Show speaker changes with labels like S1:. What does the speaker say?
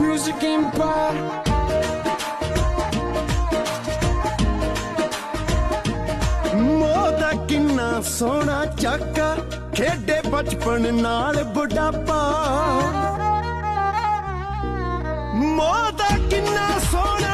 S1: music in bar. ਮੋਦਾ ਕਿੰਨਾ ਸੋਹਣਾ ਚਾਕਾ ਖੇਡੇ ਬਚਪਨ ਨਾਲ ਬੁਢਾਪਾ ਮੋਦਾ ਕਿੰਨਾ ਸੋਹਣਾ